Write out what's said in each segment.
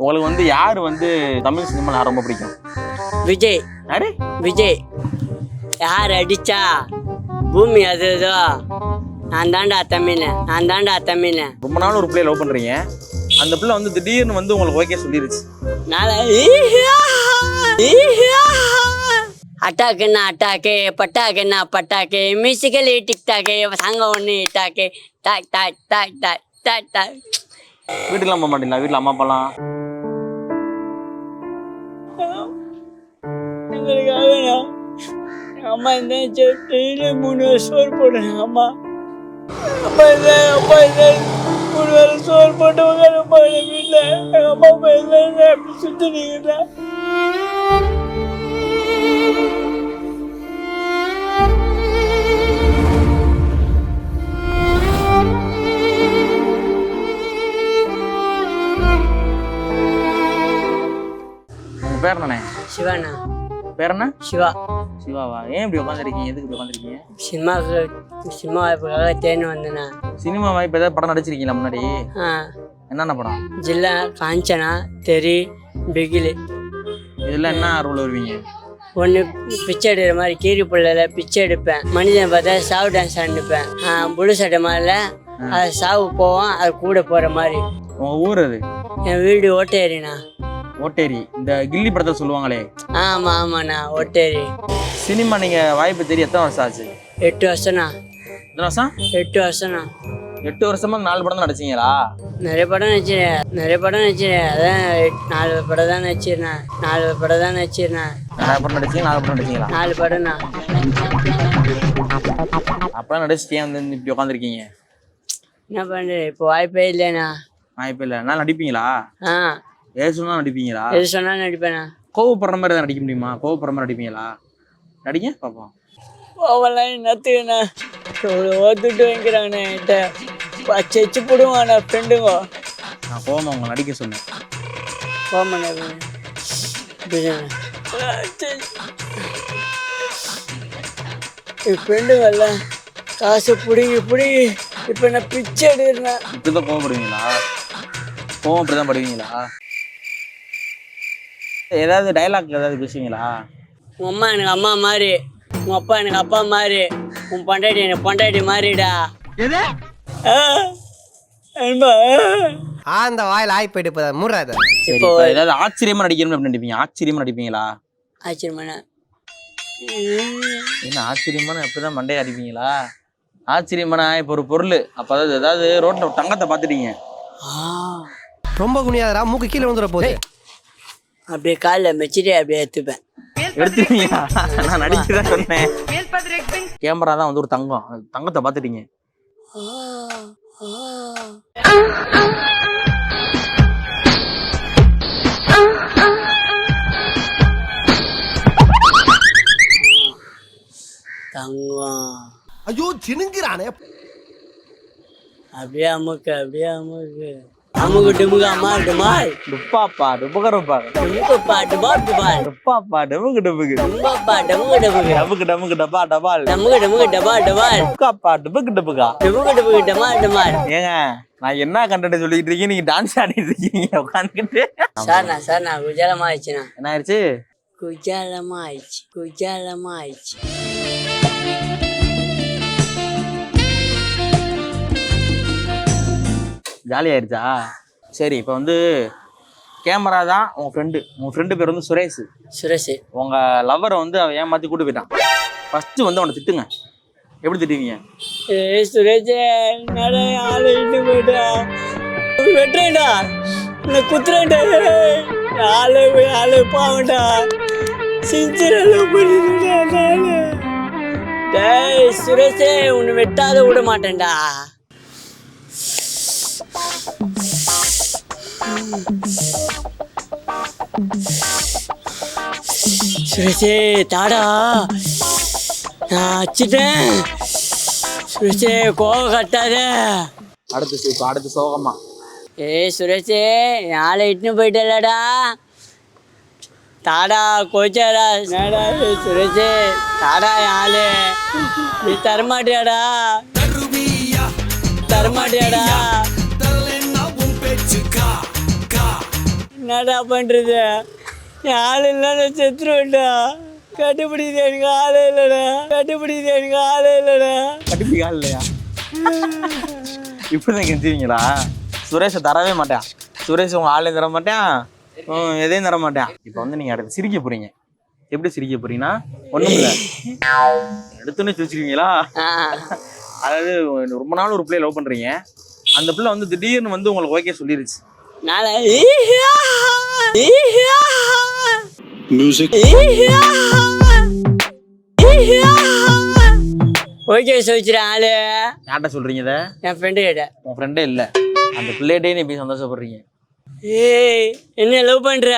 உங்களுக்கு வந்து யார் வந்து தமிழ் சினிமாவில் ரொம்ப பிடிக்கும்? விஜய். யாரு? விஜய். யார் அடிச்சா? பூமி அதுதோ நான் தாண்டா தமிழ். நான் தாண்டா தமிழ். ரொம்ப நாள் ஒரு பிள்ளைய லவ் பண்றீங்க. அந்த பிள்ளை வந்து திடீர்னு வந்து உங்களுக்கு ஓகே சொல்லிருச்சு. நாளை அட்டாக்கு என்ன அட்டாக்கு பட்டாக்கு என்ன பட்டாக்கு மியூசிக்கல் டிக்டாக்கு சாங்க ஒன்று tok tok tok tok tok tok tok வீட்டுக்குலாம் போக மாட்டீங்களா? வீட்டில் அம்மா அப்பாலாம்? எங்களுக்காக நான் அம்மா இந்த டெய்லி மூணு வருஷம் சோறு போடுறேன் அம்மா. அப்பா இல்லை அப்பா இல்லை மூணு வருஷம் சோறு போட்டவங்க ரொம்ப வீட்டில் எங்கள் அம்மா அப்பா இல்லை அப்படி சுற்றினீங்களா உங்க பேர் என்னண்ணே? சிவாண்ணா. பேர் என்ன? சிவா. சிவாவா? ஏன் இப்படி உட்காந்துருக்கீங்க எதுக்கு இப்படி உட்காந்துருக்கீங்க சினிமாவுக்கு சினிமா வாய்ப்புக்காக தேன் வந்தேண்ணா. சினிமா வாய்ப்பு ஏதாவது படம் நடிச்சிருக்கீங்களா முன்னாடி? என்னென்ன படம்? ஜில்லா காஞ்சனா தெரி பிகிலி. இதெல்லாம் என்ன ரோல் வருவீங்க? ஒன்று பிச்சை எடுக்கிற மாதிரி கீரி புள்ளையில் பிச்சை எடுப்பேன். மனிதன் பார்த்தா சாவு டான்ஸ் ஆடிப்பேன் புழு சட்டை மாதிரில அது சாவு போவோம் அது கூட போகிற மாதிரி. உங்க ஊர் அது என் வீடு ஓட்டேரிண்ணா ஓட்டேரி. இந்த கில்லி படத்தை சொல்லுவாங்களே. ஆமாம் ஆமாண்ணா ஓட்டேரி. சினிமா நீங்க வாய்ப்பு தெரிய எத்தனை வருஷம் ஆச்சு? எட்டு வருஷம்ண்ணா. எத்தனை வருஷம்? எட்டு வருஷம்ண்ணா. எட்டு வருஷமா நாலு படம் தான் நடிச்சீங்களா? நிறைய படம் நடிச்சிருக்கேன் நிறைய படம் நடிச்சிருக்கேன் அதான் நாலு படம் தான் நடிச்சிருந்தேன் நாலு படம் தான் நடிச்சிருந்தேன் நாலு படம் நடிச்சீங்க நாலு படம் நடிச்சீங்களா? நாலு படம்ண்ணா. அப்பெல்லாம் நடிச்சுட்டு வந்து இப்படி உட்காந்துருக்கீங்க என்ன பண்ணுறது இப்போ வாய்ப்பே இல்லைண்ணா. வாய்ப்பு இல்லை. நான் நடிப்பீங்களா? ஆ. ஏது சொன்னா நடிப்பீங்களா? எது சொன்னாலும் நடிப்பேண்ணா கோவப்படுற மாதிரி தான் நடிக்க முடியுமா? கோவப்படுற மாதிரி நடிப்பீங்களா? நடிங்க பார்ப்போம் போவலாம் என்னத்துக்குண்ணா? ஓத்துட்டு வைக்கிறாங்கண்ணே என்கிட்ட. வச்சு போடுவாண்ணா ஃப்ரெண்டுங்க. நான் கோவமா உங்களை நடிக்க சொன்னேன். என் ஃப்ரெண்டுங்கல்ல காசு பிடிங்கி பிடிங்கி இப்போ நான் பிச்சை எடுக்கிறேன் இப்படி தான் கோவப்படுவீங்களா? கோவம் இப்படி தான் படுவீங்களா? ஏதாவது டைலாக் ஏதாவது பேசுவீங்களா? உன் அம்மா எனக்கு அம்மா மாதிரி உன் அப்பா எனக்கு அப்பா மாதிரி உன் பொண்டாட்டி எனக்கு பொண்டாட்டி மாதிரிடா. ஆ, அன்பா. ஆந்த வாயில் ஆய் போயிட்டு போதா? முறாத இப்போ ஏதாவது ஆச்சரியமா நடிக்கணும்னு எப்படி நடிப்பீங்க ஆச்சரியமா நடிப்பீங்களா? ஆச்சரியமாண்ணா என்ன ஆச்சரியமான எப்படிதான் மண்டையை அடிப்பீங்களா? ஆச்சரியமான இப்போ ஒரு பொருள். அப்போ அதாவது ஏதாவது ரோட்டில் தங்கத்தை பார்த்துட்டீங்க. ஆ. ரொம்ப குனியாதடா மூக்கு கீழே வந்துட போகுது. அப்படியே காலில் மெச்சிட்டு அப்படியே எடுத்துப்பேன். எடுத்துட்டீங்களா? நான் நடிச்சுதான் சொன்னேன். கேமரா தான் வந்து ஒரு தங்கம். தங்கத்தை பார்த்துட்டீங்க. தங்கம். ஐயோ சினுங்கிறானே. அப்படியே அமுக்கு அப்படியே அமுக்கு. அமுக்கு டுமுக்கு அம்மா டுமால் டுப்பாப்பா டுபுகரப்பா டுமுக்குப்பா டுபால் டுபால். டுப்பாப்பா டமுக்கு டமுக்கு டும்பப்பா டமுக்கு டமுக்கு டமுக்கு டமுக்கு டப்பா டபால். டமுக்கு டமுக்கு டபால் டபால். டுக்காப்பா டுபுக்கு டுபுக்கா டுமுக்கு டுமுக்கு டமால் டமால். ஏங்க நான் என்ன கண்டென்ட் சொல்லிட்டு இருக்கீங்க நீங்க டான்ஸ் ஆடிட்டு இருக்கீங்க உட்காந்துக்கிட்டு. குஜாலமா ஆயிடுச்சுண்ணா. என்ன ஆயிடுச்சு குஜாலமா ஆயிடுச்சு குஜாலமா ஆயிடுச்சு. ஜாலி ஆயிடுச்சா சரி இப்போ வந்து கேமரா தான் உங்க ஃப்ரெண்டு உங்க ஃப்ரெண்டு பேர் வந்து சுரேஷ். சுரேஷ். உங்க லவ்வரை வந்து அவன் ஏமாத்தி கூட்டு போயிட்டான். ஃபர்ஸ்ட் வந்து அவனை திட்டுங்க. எப்படி திட்டுவீங்க ஏய் சுரேஷ் என்னடா ஆளை இட்டு போயிட்டா வெட்டுறேன்டா. இந்த குத்துறேன்டா. ஆளு ஆளு பாவண்டா சின்சியரா பண்ணிடுடா நானு. டேய் சுரேஷே உன்னை வெட்டாத விட மாட்டேன்டா. சுரேஷே தாடா. நான் வச்சுட்டேன் சுரேஷே கோவம் கட்டாத. அடுத்து இப்போ அடுத்து சோகமா. ஏய் சுரேஷே ஆளை இட்டுன்னு போயிட்டலடா தாடா கோச்சாடா. என்னடா சுரேஷே? தாடா ஆளு. நீ தரமாட்டியாடா. தரமாட்டியாடா. என்னடா பண்ணுறது என் ஆள் இல்லைன்னா செத்துருவேன்டா. கண்டுபிடிக்குது எனக்கு ஆளே இல்லைடா. கண்டுபிடிக்குது எனக்கு ஆளே இல்லைடா. கடுப்பிக்கா இல்லையா? இப்படிதான் கெஞ்சுவீங்களா? சுரேஷை தரவே மாட்டேன். சுரேஷ் உங்க ஆளையும் தர மாட்டேன். எதையும் தர மாட்டேன். இப்போ வந்து நீங்க அடுத்து சிரிக்க போறீங்க. எப்படி சிரிக்க போறீங்கன்னா ஒண்ணும் இல்ல. எடுத்துன்னு சிரிச்சிருக்கீங்களா அதாவது ரொம்ப நாள் ஒரு பிள்ளைய லவ் பண்றீங்க. அந்த பிள்ளை வந்து திடீர்னு வந்து உங்களுக்கு ஓகே சொல்லிருச்சு. நாளை ஓகே சொல்லிச்சிடேன் ஆளு. யார்கிட்ட சொல்றீங்க இதை? என் ஃப்ரெண்டு கிட்ட உன் ஃப்ரெண்டே இல்ல. அந்த பிள்ளைகிட்டே நீ போய் சந்தோஷப்படுறீங்க. ஏய் என்ன லவ் பண்ற?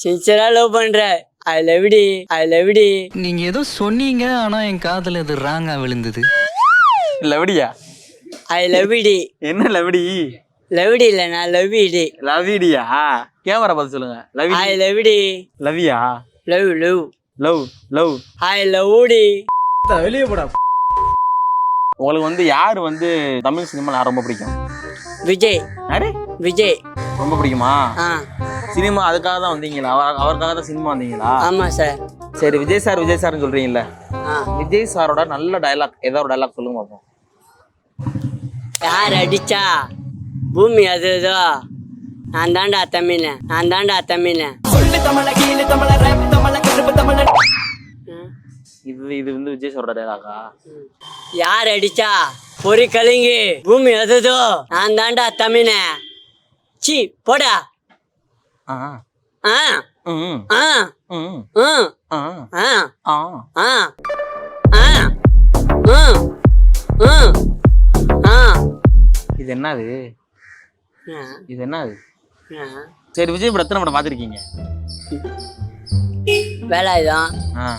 சின்சரா லவ் பண்ற? ஐ லவ் டி ஐ லவ் டி நீங்க ஏதோ சொன்னீங்க ஆனா என் காதுல இது ராங்கா விழுந்தது. லவடியா ஐ லவ் டி என்ன லவடி லவ் டி இல்ல நான் லவ் டி லவிடியா கேமரா பார்த்து சொல்லுங்க. லவி ஐ லவ் டி. லவியா love love love love I love D. உங்களுக்கு வந்து யார் வந்து தமிழ் சினிமால ரொம்ப பிடிக்கும்? விஜய். யாரு? விஜய். ரொம்ப பிடிக்குமா? சினிமா அதுக்காக தான் வந்தீங்களா? அவர் அவருக்காக தான் சினிமா வந்தீங்களா? ஆமா சார். சரி விஜய் சார் விஜய் சார்னு சொல்றீங்கல்ல. ஆ. விஜய் சாரோட நல்ல டயலாக் ஏதோ ஒரு டயலாக் சொல்லுங்க பார்ப்போம். யார் அடிச்சா? பூமி அதுதோ நான் தாண்டா தமிழ். நான் தாண்டா தமிழ். இது இது வந்து விஜய் டயலாகா யார் அடிச்சா? பொறி கலிங்கி. பூமி அதுதோ நான் தாண்டா தமிழ. சி போடா. ஆ. ஆ. ஆ. ஆ. ஆ. ஆ. ஆ. ஆ. இது என்னது? இது என்னது ஆ. சரி விஜய் படம் எத்தனை படம் பார்த்துருக்கீங்க? வேலாயுதம். ஆ.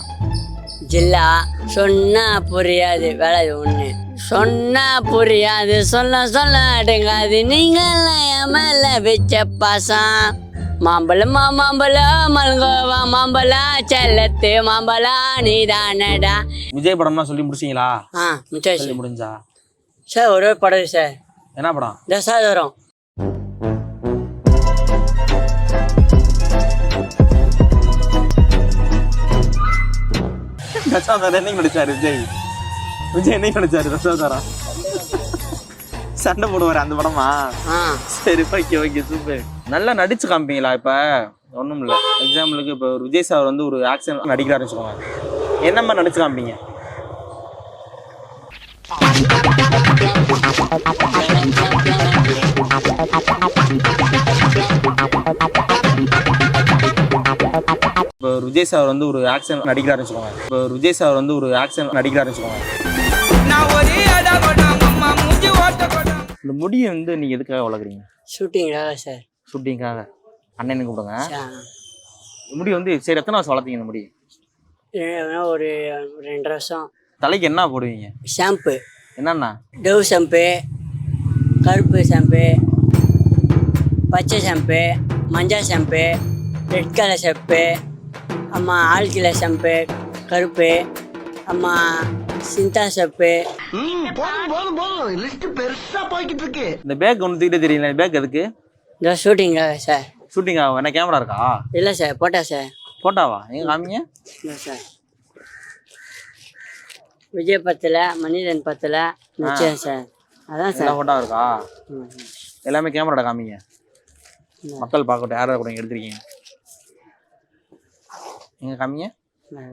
ஜில்லா. சொன்னா புரியாது. வேலாயுதம் ஒண்ணு. சொன்னா புரியாது. சொல்ல சொல்ல அடங்காது. நீங்கள் என் மேல வச்ச பாசம். மாம்பழம் மாம்பழம் மல்கோவா மாம்பழம் செல்லத்து மாம்பழம் நீதானடா. விஜய் படம்லாம் சொல்லி முடிச்சிங்களா? ஆ சொல்லி முடிஞ்சா? சார் ஒரே படம் சார். என்ன படம்? தசாவதாரம் தசாவதாரம் என்னைக்கு நடிச்சாரு? விஜய். விஜய் என்னைக்கு நடிச்சாரு? தசாவதாரம் சண்டை போடுவாரு அந்த படமா? சரி ஓகே ஓகே சூப்பர் நல்லா நடிச்சு காமிப்பீங்களா இப்ப? ஒண்ணும் இல்ல எக்ஸாம்பிளுக்கு இப்போ ஒரு விஜய் சார் வந்து ஒரு ஆக்ஷன் நடிக்கிறாருன்னு வச்சுக்கோங்க. என்ன மாதிரி நடிச்சு காமிப்பீங்க? இப்போ விஜய் சார் வந்து ஒரு ஆக்ஷன் நடிக்கிறாருன்னு வச்சுக்கோங்க. இப்போ விஜய் சார் வந்து ஒரு ஆக்ஷன் நடிக்கிறாருன்னு வச்சுக்கோங்க. இந்த முடியை வந்து நீங்க எதுக்காக வளர்க்குறீங்க? ஷூட்டிங்காக சார் ஷூட்டிங்காக அண்ணனுக்கு கூப்பிடுங்க. முடி வந்து சரி எத்தனை வருஷம் வளர்த்தீங்க இந்த முடி? ஒரு ரெண்டரை வருஷம். தலைக்கு என்ன போடுவீங்க? ஷாம்பு என்னண்ணா? டவ் ஷாம்பு கருப்பு ஷாம்பு பச்சை ஷாம்பு மஞ்சள் ஷாம்பு ரெட் கலர் ஷாம்பு அம்மா ஆழ்கில ஷாம்பு கருப்பு அம்மா சிந்தா ஷாம்பு இந்த பேக் ஒன்று தூக்கிட்டே தெரியல இந்த பேக் எதுக்கு? இந்த ஷூட்டிங்காக சார். ஷூட்டிங் ஆகும் என்ன கேமரா இருக்கா? இல்லை சார். போட்டா சார். போட்டாவா? எங்க காமிங்க? இல்லை சார். விஜய் பத்தில் மனிதன் பத்தில் நிச்சயம் சார். அதான் சார். போட்டோ இருக்கா. எல்லாமே கேமராட காமிங்க. மக்கள் பார்க்கட்டும் யாரை கூட எடுத்திருக்கீங்க? எங்க காமிங்க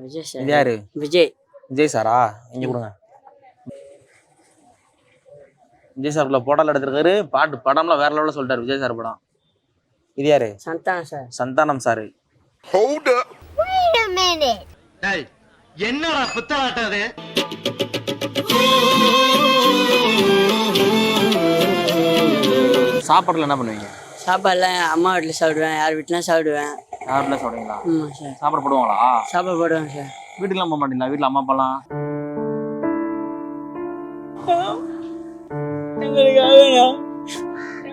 விஜய் இது சார் யாரு? விஜய். விஜய் சாரா? இங்க கொடுங்க. விஜய் சார்ல போட்டோல எடுத்திருக்காரு. பாட்டு படம்லாம் வேற லெவலில் சொல்லிட்டாரு விஜய் சார் படம். இது யாரு? சந்தானம் சார். சந்தானம் சாரு. என்னடா புத்தலாட்டம் அது? சாப்பாடுல என்ன பண்ணுவீங்க? சாப்பாடுலாம் அம்மா வீட்டில் சாப்பிடுவேன் யார் வீட்டிலாம் சாப்பிடுவேன். யாருல சாப்பிடுவீங்களா ஆமாம் சார். சாப்பாடு போடுவாங்களா? சாப்பாடு போடுவேன் சார். வீட்டுக்குலாம் போக மாட்டீங்களா? வீட்டுல அம்மா அப்பாலாம்? எங்களுக்காக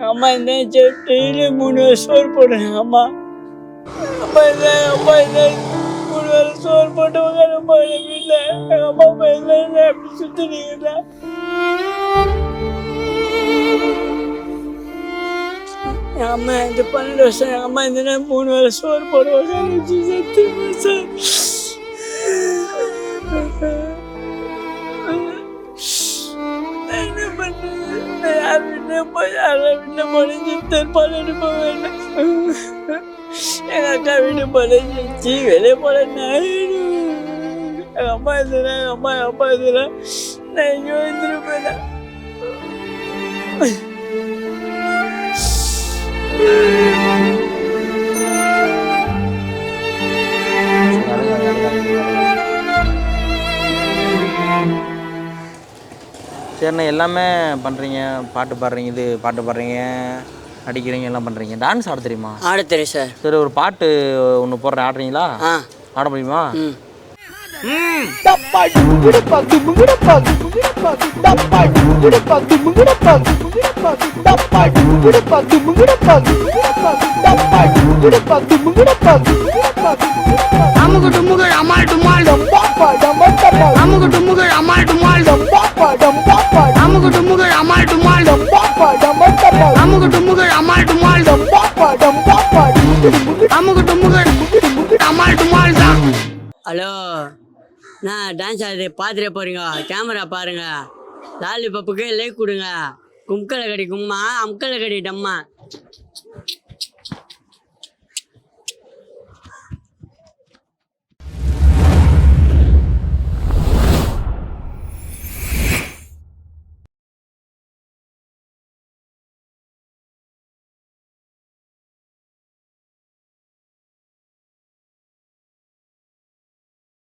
அம்மா இந்த டெய்லி மூணு சோறு போடுறேன் அம்மா. அப்பா இல்லை அப்பா இல்லை மூணு சோறு ரொம்ப எங்கள் வீட்டில். எங்கள் அம்மா அப்பா அப்படி சுற்றுனீங்களா என் அம்மா இந்த பன்னெண்டு வருஷம் எங்கள் அம்மா இந்த மூணு வேலை சோறு போடுவாங்க வச்சு சார் என்ன பண்ணுறது நான் போய் தற்பால் எடுப்ப வேண்டாம் எங்கள் அக்கா வீட்டு வெளியே போல எங்கள் அம்மா எங்கள் அம்மா எங்கள் அப்பா நான் எங்கேயோ வந்துருப்பேன் சரிண்ணே எல்லாமே பண்ணுறீங்க பாட்டு பாடுறீங்க இது பாட்டு பாடுறீங்க நடிக்கிறீங்க எல்லாம் பண்ணுறீங்க டான்ஸ் ஆட தெரியுமா? ஆட தெரியும் சார் சரி ஒரு பாட்டு ஒன்று போடுறேன். ஆடுறீங்களா? ஆட முடியுமா? ம் அமுகு டுமுகு அமால் டுமால். அமுகு டுமுகு நான் டான்ஸ் ஆடுறது பார்த்துட்டே போகிறீங்க கேமரா பாருங்கள் லாலிபப்புக்கு லைக் கொடுங்க. கும்கலை கடி கும்மா அம்கலை கடி டம்மா.